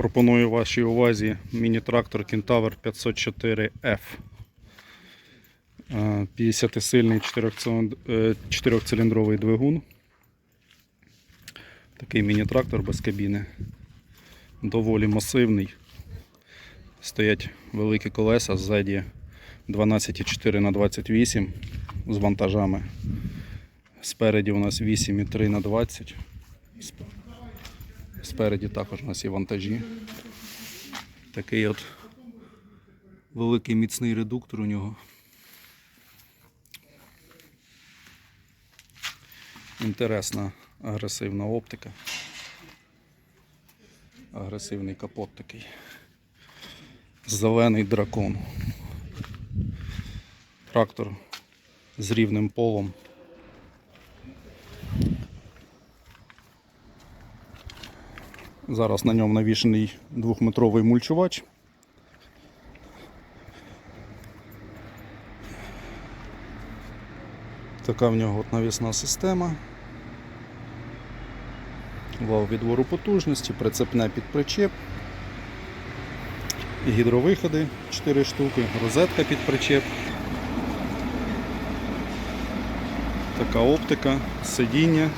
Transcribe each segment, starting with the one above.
Пропоную вашій увазі міні-трактор Кентавр 504F. 50-сильний 4-циліндровий двигун. Такий міні-трактор без кабіни. Доволі масивний. Стоять великі колеса ззаді 12,4 на 28 з вантажами. Спереді у нас 8,3 на 20. Сп- Спереді також у нас є вантажі. Такий от великий міцний редуктор у нього. Інтересна агресивна оптика. Агресивний капот такий. Зелений дракон. Трактор з рівним полом. Зараз на ньому навішений двохметровий мульчувач. Така в нього от навісна система. Вал відвору потужності, прицепне під причеп. Гідровиходи 4 штуки, розетка під причеп. Така оптика, сидіння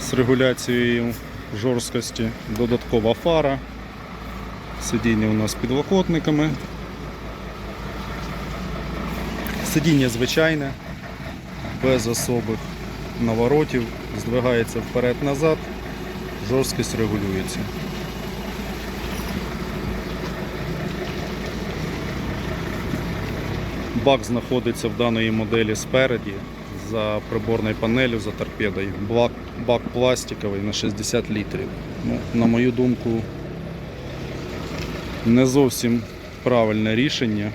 з регуляцією жорсткості, додаткова фара. Сидіння у нас з підлокотниками. Сидіння звичайне, без особих наворотів, здвигається вперед-назад, жорсткість регулюється. Бак знаходиться в даної моделі спереді за приборною панелю, за торпедою. Бак, бак пластиковий на 60 літрів. Ну, на мою думку, не зовсім правильне рішення.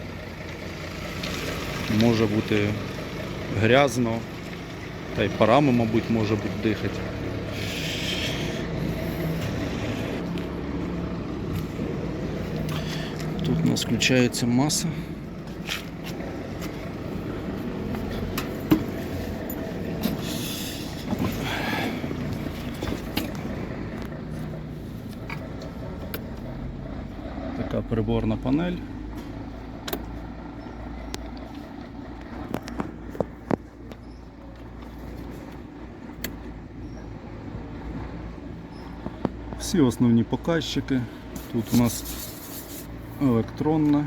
Може бути грязно, та й парами, мабуть, може бути дихати. Тут у нас включається маса. Така приборна панель. Всі основні показчики. Тут у нас електронна.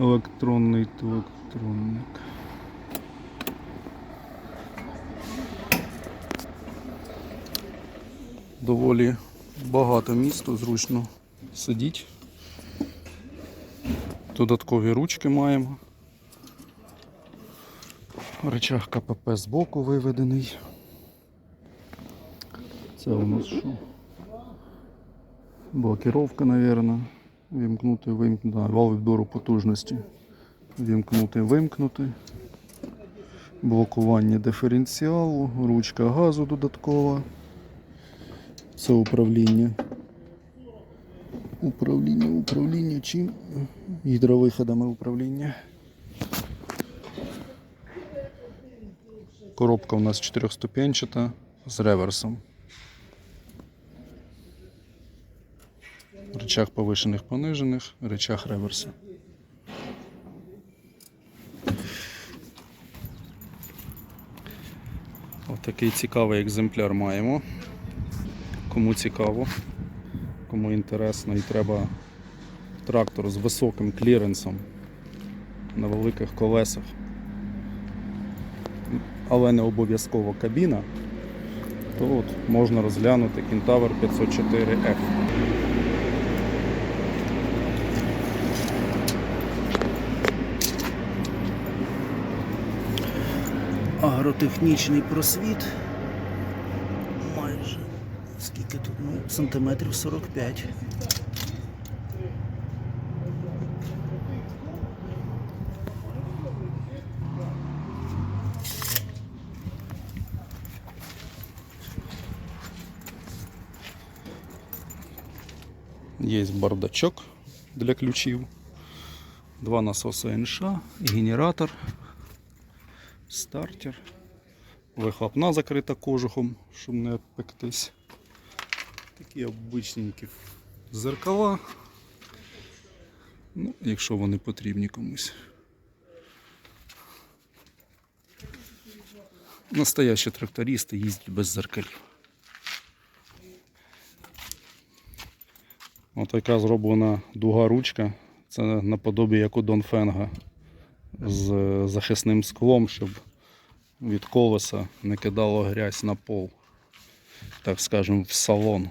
Електронний електронник. Доволі багато місця, зручно сидіть. Додаткові ручки маємо. Речах КПП збоку виведений. Це у нас що? Блокіровка, мабуть. Вімкнути, вимкнути. Да, вал відбору потужності. Вімкнути, вимкнути. Блокування диференціалу, ручка газу додаткова. Це управління. Управління, управління чим? Гідровиходами управління. Коробка у нас чотирьохступенчата з реверсом. Рычаг повишених понижених, рычаг реверса. Отакий цікавий екземпляр маємо. Кому цікаво, кому інтересно і треба трактор з високим кліренсом на великих колесах, але не обов'язково кабіна, то от можна розглянути Кентавр 504F. Агротехнічний просвіт. Ну, сантиметрів 45. Є бардачок для ключів. Два насоси НШ, генератор, стартер, вихлопна закрита кожухом, щоб не обпектись. Такі обичненькі зеркала. Ну, якщо вони потрібні комусь. Настоящі трактористи їздять без зеркалів. Отака зроблена дуга ручка. Це наподобі як у Донфенга з захисним склом, щоб від колеса не кидало грязь на пол, так скажем, в салон.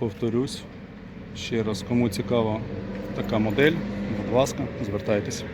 Повторюсь ще раз, кому цікава така модель, будь ласка, звертайтеся.